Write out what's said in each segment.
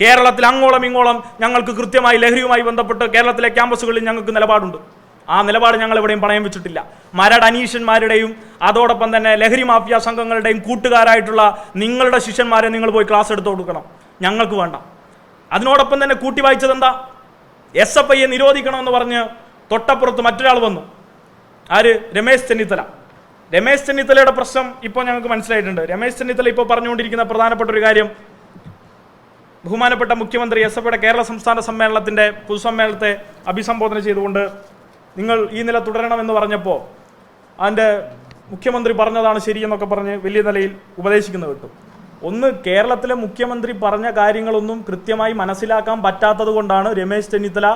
കേരളത്തിൽ അങ്ങോളം ഇങ്ങോളം ഞങ്ങൾക്ക് കൃത്യമായി ലഹരിയുമായി ബന്ധപ്പെട്ട് കേരളത്തിലെ ക്യാമ്പസുകളിൽ ഞങ്ങൾക്ക് നിലപാടുണ്ട്. ആ നിലപാട് ഞങ്ങൾ എവിടെയും പണയം വെച്ചിട്ടില്ല. മരട് അനീഷന്മാരുടെയും അതോടൊപ്പം തന്നെ ലഹരി മാഫിയ സംഘങ്ങളുടെയും കൂട്ടുകാരായിട്ടുള്ള നിങ്ങളുടെ ശിഷ്യന്മാരെ നിങ്ങൾ പോയി ക്ലാസ് എടുത്തു കൊടുക്കണം. ഞങ്ങൾക്ക് വേണ്ട. അതിനോടൊപ്പം തന്നെ കൂട്ടി വായിച്ചത് എന്താ? എസ് എഫ് ഐയെ നിരോധിക്കണമെന്ന് പറഞ്ഞ് തൊട്ടപ്പുറത്ത് മറ്റൊരാൾ വന്നു. ആര്? രമേശ് ചെന്നിത്തല. രമേശ് ചെന്നിത്തലയുടെ പ്രശ്നം ഇപ്പോൾ ഞങ്ങൾക്ക് മനസ്സിലായിട്ടുണ്ട്. രമേശ് ചെന്നിത്തല ഇപ്പോൾ പറഞ്ഞുകൊണ്ടിരിക്കുന്ന പ്രധാനപ്പെട്ട ഒരു കാര്യം ബഹുമാനപ്പെട്ട മുഖ്യമന്ത്രി എസ് എഫ് കേരള സംസ്ഥാന സമ്മേളനത്തിന്റെ പൊതുസമ്മേളനത്തെ അഭിസംബോധന ചെയ്തുകൊണ്ട് നിങ്ങൾ ഈ നില തുടരണമെന്ന് പറഞ്ഞപ്പോൾ അതിന്റെ മുഖ്യമന്ത്രി പറഞ്ഞതാണ് ശരിയെന്നൊക്കെ പറഞ്ഞ് വലിയ നിലയിൽ ഉപദേശിക്കുന്നത് കിട്ടും. ഒന്ന് കേരളത്തിലെ മുഖ്യമന്ത്രി പറഞ്ഞ കാര്യങ്ങളൊന്നും കൃത്യമായി മനസ്സിലാക്കാൻ പറ്റാത്തത് കൊണ്ടാണ് രമേശ് ചെന്നിത്തല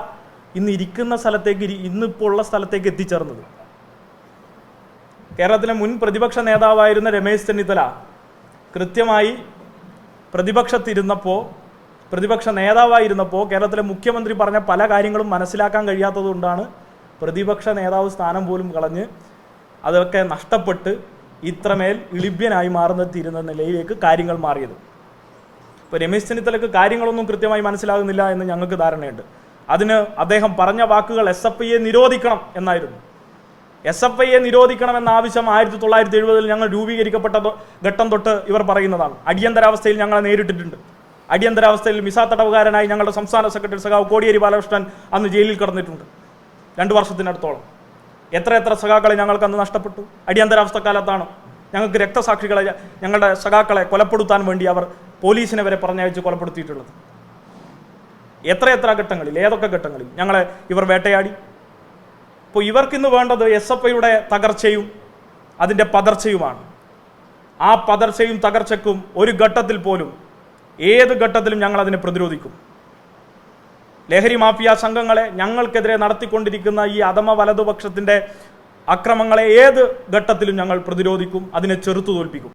ഇന്ന് ഇരിക്കുന്ന സ്ഥലത്തേക്ക് ഇന്നിപ്പോൾ ഉള്ള സ്ഥലത്തേക്ക് എത്തിച്ചേർന്നത്. കേരളത്തിലെ മുൻ പ്രതിപക്ഷ നേതാവായിരുന്ന രമേശ് ചെന്നിത്തല കൃത്യമായി പ്രതിപക്ഷത്തിരുന്നപ്പോൾ പ്രതിപക്ഷ നേതാവായിരുന്നപ്പോൾ കേരളത്തിലെ മുഖ്യമന്ത്രി പറഞ്ഞ പല കാര്യങ്ങളും മനസ്സിലാക്കാൻ കഴിയാത്തതുകൊണ്ടാണ് പ്രതിപക്ഷ നേതാവ് സ്ഥാനം പോലും കളഞ്ഞ് അതൊക്കെ നഷ്ടപ്പെട്ട് ഇത്രമേൽ ഇളിഭ്യനായി മാറുന്ന തീരുന്ന നിലയിലേക്ക് കാര്യങ്ങൾ മാറിയത്. ഇപ്പോൾ രമേശ് ചെന്നിത്തലക്ക് കാര്യങ്ങളൊന്നും കൃത്യമായി മനസ്സിലാകുന്നില്ല എന്ന് ഞങ്ങൾക്ക് ധാരണയുണ്ട്. അതിന് അദ്ദേഹം പറഞ്ഞ വാക്കുകൾ എസ് എഫ് ഐയെ നിരോധിക്കണം എന്നായിരുന്നു. എസ് എഫ് ഐയെ നിരോധിക്കണമെന്ന ആവശ്യം ആയിരത്തി തൊള്ളായിരത്തി എഴുപതിൽ ഞങ്ങൾ രൂപീകരിക്കപ്പെട്ട ഘട്ടം തൊട്ട് ഇവർ പറയുന്നതാണ്. അടിയന്തരാവസ്ഥയിൽ ഞങ്ങളെ നേരിട്ടിട്ടുണ്ട്. അടിയന്തരാവസ്ഥയിൽ മിസാ തടവുകാരനായി ഞങ്ങളുടെ സംസ്ഥാന സെക്രട്ടറി സഖാവ് കോടിയേരി ബാലകൃഷ്ണൻ അന്ന് ജയിലിൽ കിടന്നിട്ടുണ്ട്. രണ്ട് വർഷത്തിനടുത്തോളം. എത്ര എത്ര സഖാക്കളെ ഞങ്ങൾക്ക് അന്ന് നഷ്ടപ്പെട്ടു? അടിയന്തരാവസ്ഥ കാലത്താണ്? ഞങ്ങൾക്ക് രക്തസാക്ഷികളെ ഞങ്ങളുടെ സഖാക്കളെ കൊലപ്പെടുത്താൻ വേണ്ടി അവർ പോലീസിനെ വരെ പറഞ്ഞയച്ച് കൊലപ്പെടുത്തിയിട്ടുള്ളത്. എത്ര എത്ര ഘട്ടങ്ങളിൽ ഏതൊക്കെ ഘട്ടങ്ങളിൽ ഞങ്ങളെ ഇവർ വേട്ടയാടി? ഇപ്പോൾ ഇവർക്കിന്ന് വേണ്ടത് എസ് എഫ് ഐയുടെ തകർച്ചയും അതിന്റെ പതർച്ചയുമാണ്. ആ പതർച്ചയും തകർച്ചയ്ക്കും ഒരു ഘട്ടത്തിൽ പോലും ഏത് ഘട്ടത്തിലും ഞങ്ങൾ അതിനെ പ്രതിരോധിക്കും. ലഹരി മാഫിയ സംഘങ്ങളെ ഞങ്ങൾക്കെതിരെ നടത്തിക്കൊണ്ടിരിക്കുന്ന ഈ അധമ വലതുപക്ഷത്തിന്റെ അക്രമങ്ങളെ ഏത് ഘട്ടത്തിലും ഞങ്ങൾ പ്രതിരോധിക്കും അതിനെ ചെറുത്തു തോൽപ്പിക്കും.